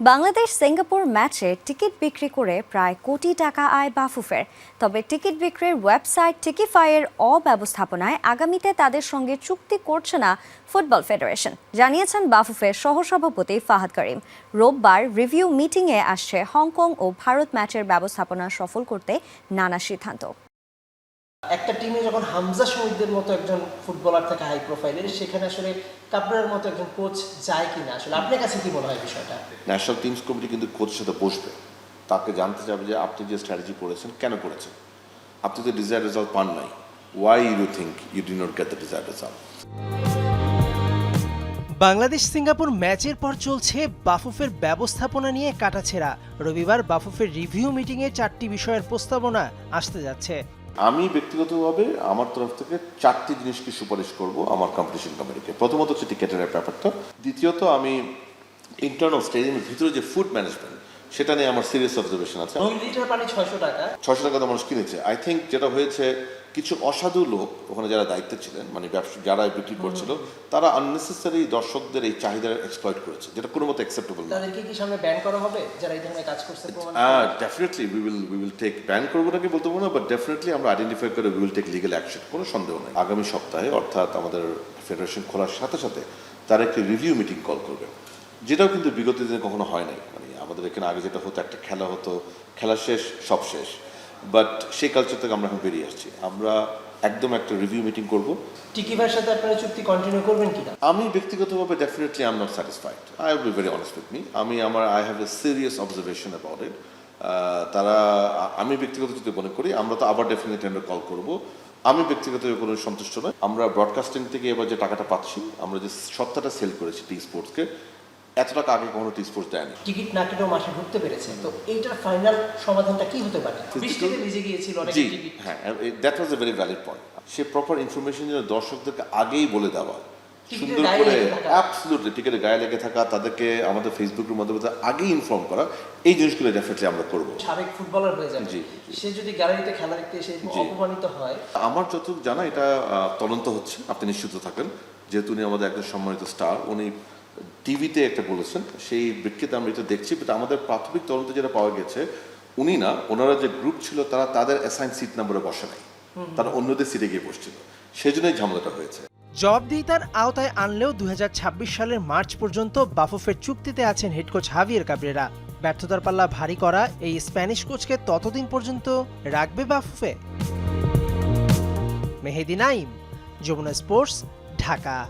Bangladesh Singapore ম্যাচে ticket বিক্রি করে প্রায় কোটি টাকা আয় বাফুফের। তবে টিকিট বিক্রির ওয়েবসাইট টিকিফাইয়ের অব্যবস্থাপনায় আগামীতে তাদের সঙ্গে চুক্তি করছে না ফুটবল ফেডারেশন, জানিয়েছেন বাফুফের সহসভাপতি ফাহাদ করিম। রোববার রিভিউ মিটিংয়ে আসছে হংকং ও ভারত ম্যাচের ব্যবস্থাপনা সফল করতে নানা সিদ্ধান্ত। একটা টিমে যখন হামজা শহীদদের মতো একজন ফুটবলার থাকে হাই প্রোফাইলের সেখানে আসলে কাপড়ের মতো একজন কোচ যায় কিনা? আসলে আপনার কাছে কি মনে হয় বিষয়টা? ন্যাশনাল টিমস কমিটি কিন্তু কোচের সাথে বসবে। তাকে জানতে চাবে যে আপনি যে স্ট্র্যাটেজি করেছেন কেন করেছেন? আপনি তো ডিজায়ার রেজাল্ট পান নাই। Why you think you did not get the desire result Bangladesh Singapore ম্যাচের পর চলছে বাফুফের ব্যবস্থাপনা নিয়ে কাটাছেড়া। রবিবার বাফুফের রিভিউ মিটিংয়ে চারটি বিষয়ের প্রস্তাবনা আসতে যাচ্ছে। আমি ব্যক্তিগতভাবে আমার তরফ থেকে চারটি জিনিসকে সুপারিশ করব আমার কম্পিটিশন কমিটিকে প্রথমত হচ্ছে টিকেটের ব্যাপারটা। দ্বিতীয়ত আমি ইন্টারনাল স্টেডিয়ামের ভিতরে যে ফুড ম্যানেজমেন্ট সেটা নিয়ে আমার সিরিয়াস অবজারভেশন আছে। ছশো ছয়শো টাকা। ছয়শো টাকা তো মানুষ কিনেছে। আই থিঙ্ক যেটা হয়েছে কিছু অসাধু লোক ওখানে যারা দায়িত্বে ছিলেন মানে ব্যবসা যারা বিক্রি করছিল তারা আননেসেসারি দর্শকদের এই চাহিদা এক্সপ্লয়েট করেছে যেটা কোনো মতো অ্যাকসেপ্টেবল না। তাদেরকে কি সামনে ব্যান করা হবে? যারা এই ধরনের কাজ করছে প্রমাণ definitely we will we will take ban করব নাকি বলতে পারব না বাট ডেফিনেটলি আমরা আইডেন্টিফাই করে we will take legal action কোনো সন্দেহ নেই। আগামী সপ্তাহে অর্থাৎ আমাদের ফেডারেশন খোলার সাথে সাথে তারা একটি রিভিউ মিটিং কল করবে যেটাও কিন্তু বিগত দিনে কখনো হয় নাই। মানে আমাদের এখানে আগে যেটা হতো একটা খেলা হতো খেলা শেষ সব শেষ। বাট সেই কালচার থেকে আমরা এখন বেরিয়ে আসছি। আমরা একদম একটা রিভিউ মিটিং করব। টিকিভার সাথে আপনারা চুক্তি কন্টিনিউ করবেন কিনা? আমি ব্যক্তিগতভাবে definitely I am not satisfied I will be very honest with me আমি আমার I have a serious observation about it তারা আমি ব্যক্তিগত যদি মনে করি আমরা তো আবার ডেফিনেটলি টেন্ডার কল করব। আমি ব্যক্তিগত কোনো সন্তুষ্ট নয় আমরা ব্রডকাস্টিং থেকে এবার যে টাকাটা পাচ্ছি আমরা যে সত্তাটা সেল করেছি টি স্পোর্টসকে এত টাকা আগে কখনো টি স্পোর্টস দেয়নি। টিকিট না কেটেও মাঠে ঢুকতে পেরেছে। তো এইটার ফাইনাল সমাধানটা কি হতে পারে? বৃষ্টিতে ভিজে গিয়েছিল অনেক টিকিট। হ্যাঁ that was a very valid point say proper information যেন দর্শকদেরকে আগেই বলে দেওয়া সুন্দর করে অ্যাবসলুটলি গায়ে লেগে থাকা তাদেরকে আমাদের ফেসবুকের মাধ্যমে আগেই ইনফর্ম করা এই জিনিসগুলো ডেফিনেটলি আমরা করব। সাবেক ফুটবলার হয়ে যাবে। জি, সে যদি গ্যালারিতে খেলা দেখতে এসে। অপমানিত হয় আমার যতটুকু জানা এটা তদন্ত হচ্ছে। আপনি নিশ্চিত থাকেন। যেহেতু উনি আমাদের একজন সম্মানিত স্টার উনি টিভিতে একটা বলেছেন সেই বিক্ষিতে আমরা এটা দেখছি বাট আমাদের প্রাথমিক তদন্ত যেটা পাওয়া গেছে উনি না ওনারা যে গ্রুপ ছিল তারা তাদের অ্যাসাইন সিট নাম্বারে বসে নাই। তারা অন্যদের সিটে গিয়ে বসছিল। সেই জন্যই ঝামেলাটা হয়েছে। জবাবদিহিতার আওতায় আনলেও দু সালের মার্চ পর্যন্ত বাফুফের চুক্তিতে আছেন হেড কোচ হাভিয়ের কাবরেরা। ব্যর্থতার পাল্লা ভারী করা এই স্প্যানিশ কোচকে ততদিন পর্যন্ত রাখবে বাফুফে? মেহেদি নাইম যমুনা স্পোর্টস ঢাকা।